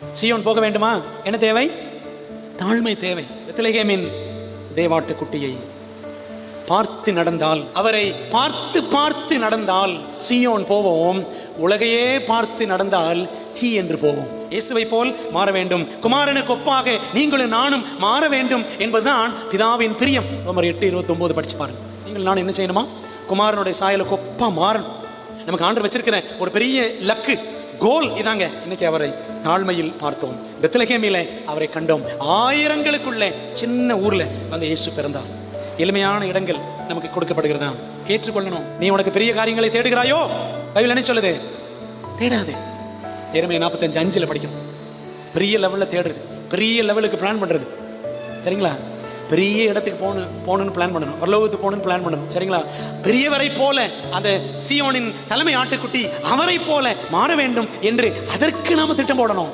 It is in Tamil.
சியோன் போக வேண்டுமா? என்ன தேவை? தாழ்மை தேவை. பெத்லகேமின் தேவாட்டு குட்டியை பார்த்து நடந்தால் அவரை பார்த்து பார்த்து நடந்தால் சீயோன் போவோம். உலகையே பார்த்து நடந்தால் சீ என்று போவோம். இயேசுவை போல் மாற வேண்டும். குமாரனுக்கு ஒப்பாக நீங்களும் நானும் மாற வேண்டும் என்பதுதான் பிதாவின் பிரியம். ரோமர் எட்டு இருபத்தி ஒன்பது படிச்சு பாருங்க. நீங்கள் நான் என்ன செய்யணுமா? குமாரனுடைய சாயலுக்கு ஒப்பா மாறணும். நமக்கு ஆண்டர் வச்சிருக்கிற ஒரு பெரிய லக்கு. கோல் இதாங்க. இன்னைக்கு அவரை தாழ்மையில் பார்த்தோம். பெத்தலகேமியில அவரை கண்டோம். ஆயிரங்களுக்குள்ள சின்ன ஊர்ல அந்த இயேசு பிறந்தார். எளிமையான இடங்கள் நமக்கு கொடுக்கப்படுகிறதா? ஏற்றுக்கொள்ளணும். நீ உனக்கு பெரிய காரியங்களை தேடுகிறாயோ? பைபிள் என்ன சொல்லுது? தேடாதே. எருமை நாற்பத்தஞ்சு அஞ்சில் படிக்கும். பெரிய லெவலில் தேடுறது. பெரிய லெவலுக்கு பிளான் பண்ணுறது சரிங்களா? பெரிய இடத்துக்கு போகணும் போகணும்னு பிளான் பண்ணணும். பரலோகத்துக்கு போகணும்னு பிளான் பண்ணணும். சரிங்களா? பெரியவரை போல அந்த சியோனின் தலைமை ஆட்டுக்குட்டி அவரை போல மாற வேண்டும் என்று அதற்கு நாம் திட்டம் போடணும்.